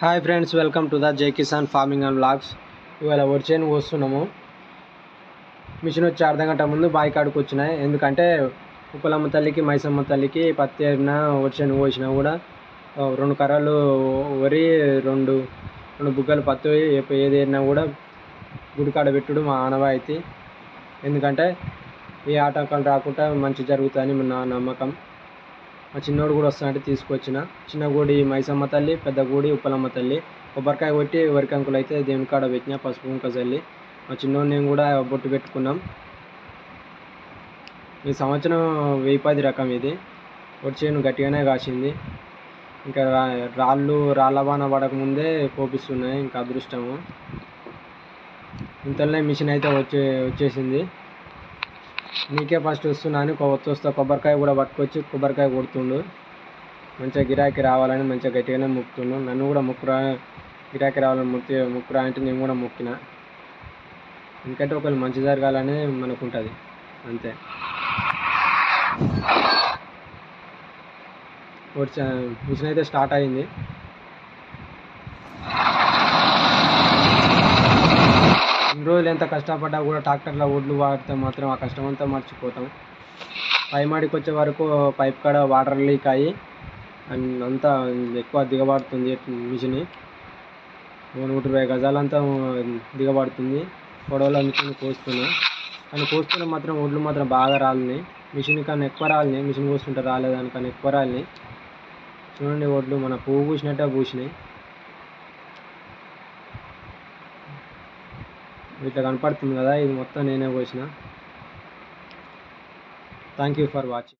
Hi friends welcome to the Jai Kisan farming and blogs ఇవాళ వచ్చేని వస్తున్నాము machine వచ్చి అర్ధ గంట ముందు బావి కాడికి వచ్చినాయి. ఎందుకంటే ఉప్పలమ్మ తల్లికి మైసమ్మ తల్లికి పత్తి ఏరినా వరిచేను పోసినా కూడా రెండు కర్రలు వరి రెండు రెండు బుగ్గలు పత్తి ఏది ఏరినా కూడా గుడికాడ పెట్టుడు మా ఆనవాయితీ. ఎందుకంటే ఏ ఆటంకాలు రాకుండా మంచి జరుగుతుందని నా నమ్మకం. మా చిన్నోడు కూడా వస్తానంటే తీసుకొచ్చిన. చిన్న గుడి మైసమ్మ తల్లి పెద్ద గుడి ఉప్పలమ్మ తల్లి. కొబ్బరికాయ కొట్టి వరికంకులు అయితే దేవుని కాడ పెట్టిన పసుపు కుంక చల్లి మా చిన్నోడు నేను కూడా బొట్టు పెట్టుకున్నాం. ఈ సంవత్సరం వెయ్యి పది రకం ఇది. వచ్చేను గట్టిగానే కాసింది. ఇంకా రాళ్ళు రాళ్ళ బాణ పడకముందే కోపిస్తున్నాయి ఇంకా అదృష్టము. ఇంతలోనే మిషన్ అయితే వచ్చే వచ్చేసింది. నీకే ఫస్ట్ వస్తున్నా అని కొత్త కొబ్బరికాయ కూడా పట్టుకొచ్చి కొబ్బరికాయ కొడుతుండు. మంచిగా గిరాకీ రావాలని మంచిగా గట్టిగానే మొక్కుతుండు. నన్ను కూడా మొక్కురా గిరాకీ రావాలని మొక్కి మొక్కురా అంటే నేను కూడా మొక్కిన. ఎందుకంటే ఒకళ్ళు మంచి జరగాలని మనకు ఉంటుంది అంతే. వచ్చా మిషన్ అయితే స్టార్ట్ అయింది. రోజులు ఎంత కష్టపడ్డా కూడా ట్రాక్టర్లో ఒడ్లు వాడితే మాత్రం ఆ కష్టం అంతా మర్చిపోతాం. పై మాడికి వచ్చే వరకు పైప్ కాడ వాటర్ లీక్ అయ్యి అండ్ అంతా ఎక్కువ దిగబడుతుంది మిషన్. నూట ఇరవై గజాలంతా దిగబడుతుంది. పొడవలు మిషన్ కోస్తున్నా. కానీ కోస్తున్నా మాత్రం ఒడ్లు మాత్రం బాగా రాలినాయి. మిషన్ కన్నా ఎక్కువ రాలినాయి. మిషన్ కోస్తుంటే రాలేదానికన్నా ఎక్కువ రాలినాయి. చూడండి ఒడ్లు మన పువ్వు పూసినట్టే పూసినాయి. ఇట్లా కనపడుతుంది కదా ఇది మొత్తం నేనే కోసిన థ్యాంక్ యూ ఫర్ వాచింగ్